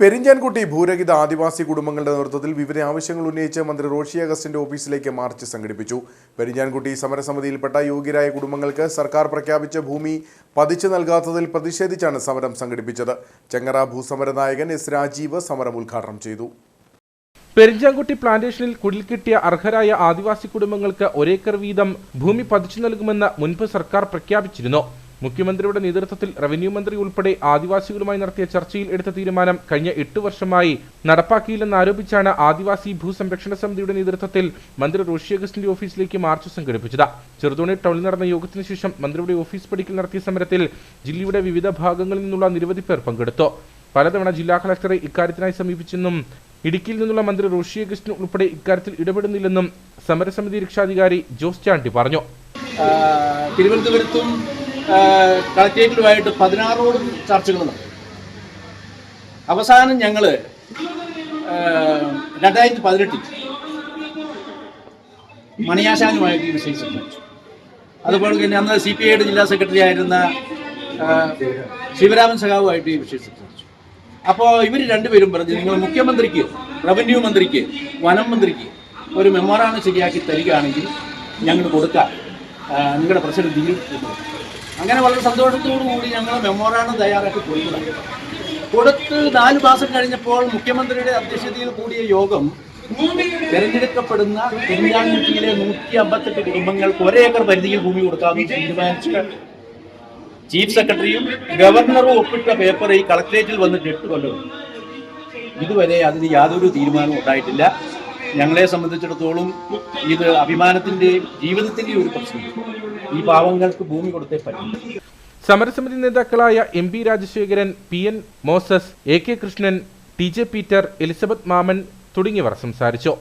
പെരിഞ്ചാൻകുട്ടി ഭൂരഹിത ആദിവാസി കുടുംബങ്ങളുടെ നേതൃത്വത്തിൽ വിവിധ ആവശ്യങ്ങൾ ഉന്നയിച്ച് മന്ത്രി റോഷി അഗസ്റ്റിന്റെ ഓഫീസിലേക്ക് മാർച്ച് സംഘടിപ്പിച്ചു. പെരിഞ്ചാൻകുട്ടി സമരസമിതിയിൽപ്പെട്ട യോഗ്യരായ കുടുംബങ്ങൾക്ക് സർക്കാർ പ്രഖ്യാപിച്ച ഭൂമി പതിച്ചു നൽകാത്തതിൽ പ്രതിഷേധിച്ചാണ് സമരം സംഘടിപ്പിച്ചത്. ചെങ്ങറ ഭൂസമര നായകൻ എസ് രാജീവ് സമരം ഉദ്ഘാടനം ചെയ്തു. പെരിഞ്ചാൻകുട്ടി പ്ലാന്റേഷനിൽ കുടിൽ കിട്ടിയ അർഹരായ ആദിവാസി കുടുംബങ്ങൾക്ക് ഒരേക്കർ വീതം ഭൂമി പതിച്ചു നൽകുമെന്ന് മുൻപ് സർക്കാർ പ്രഖ്യാപിച്ചിരുന്നു. മുഖ്യമന്ത്രിയുടെ നേതൃത്വത്തിൽ റവന്യൂ മന്ത്രി ഉൾപ്പെടെ ആദിവാസികളുമായി നടത്തിയ ചർച്ചയിൽ എടുത്ത തീരുമാനം കഴിഞ്ഞ എട്ട് വർഷമായി നടപ്പാക്കിയില്ലെന്ന് ആരോപിച്ചാണ് ആദിവാസി ഭൂസംരക്ഷണ സമിതിയുടെ നേതൃത്വത്തിൽ മന്ത്രി റോഷി അഗസ്റ്റിന്റെ ഓഫീസിലേക്ക് മാർച്ച് സംഘടിപ്പിച്ചത്. ചെറുതോണി ടൗണിൽ നടന്ന യോഗത്തിന് ശേഷം മന്ത്രിയുടെ ഓഫീസ് പടിക്കൽ നടത്തിയ സമരത്തിൽ ജില്ലയുടെ വിവിധ ഭാഗങ്ങളിൽ നിന്നുള്ള നിരവധി പേർ പങ്കെടുത്തു. പലതവണ ജില്ലാ കളക്ടറെ ഇക്കാര്യത്തിനായി സമീപിച്ചെന്നും ഇടുക്കിയിൽ നിന്നുള്ള മന്ത്രി റോഷി അഗസ്റ്റിൻ ഉൾപ്പെടെ ഇക്കാര്യത്തിൽ ഇടപെടുന്നില്ലെന്നും സമരസമിതി രക്ഷാധികാരി ജോസ് ചാണ്ടി പറഞ്ഞു. തിരുവനന്തപുരത്തും കളക്ട്രേറ്റിലുമായിട്ട് പതിനാറോളം ചർച്ചകൾ നടത്തി. അവസാനം ഞങ്ങൾ രണ്ടായിരത്തി പതിനെട്ടിൽ മണിയാശാനുമായിട്ട് ഈ വിഷയം സംസാരിച്ചു അതുപോലെ തന്നെ അന്ന് സി പി ഐയുടെ ജില്ലാ സെക്രട്ടറി ആയിരുന്ന ശിവരാമൻ സഖാവുമായിട്ട് ഈ വിഷയം സംസാരിച്ചു അപ്പോൾ ഇവർ രണ്ടുപേരും പറഞ്ഞു നിങ്ങൾ മുഖ്യമന്ത്രിക്ക് റവന്യൂ മന്ത്രിക്ക് വനം മന്ത്രിക്ക് ഒരു മെമ്മോറാണ് ശരിയാക്കി തരികയാണെങ്കിൽ ഞങ്ങൾ കൊടുക്കാം. നിങ്ങളുടെ എന്ന് അങ്ങനെ വളരെ സന്തോഷത്തോടു കൂടി ഞങ്ങൾ മെമ്മോറാണ്ടം തയ്യാറാക്കി കൊടുത്തതാണ്. കൊടുത്ത് നാല് മാസം കഴിഞ്ഞപ്പോൾ മുഖ്യമന്ത്രിയുടെ അധ്യക്ഷതയിൽ കൂടിയ യോഗം തെരഞ്ഞെടുക്കപ്പെടുന്ന പെരിഞ്ഞാൻകുട്ടിയിലെ നൂറ്റി അമ്പത്തെട്ട് കുടുംബങ്ങൾക്ക് ഒരേക്കർ പരിധിയിൽ ഭൂമി കൊടുക്കാമെന്ന് തീരുമാനിച്ച ചീഫ് സെക്രട്ടറിയും ഗവർണറും ഒപ്പിട്ട പേപ്പർ ഈ കളക്ട്രേറ്റിൽ വന്നിട്ട് എട്ട് കൊല്ലം ഇതുവരെ അതിന് യാതൊരു തീരുമാനവും ഉണ്ടായിട്ടില്ല. ഞങ്ങളെ സംബന്ധിച്ചിടത്തോളം ഇത് അഭിമാനത്തിന്റെയും ജീവിതത്തിന്റെയും ഒരു പ്രശ്നം ഈ പാവങ്ങൾക്ക് ഭൂമി കൊടുത്തേ പറ്റും. സമരസമിതി നേതാക്കളായ M P Rajasekharan P N Moses A K Krishnan T J Peter Elizabeth Mammen തുടങ്ങിയവർ സംസാരിച്ചു.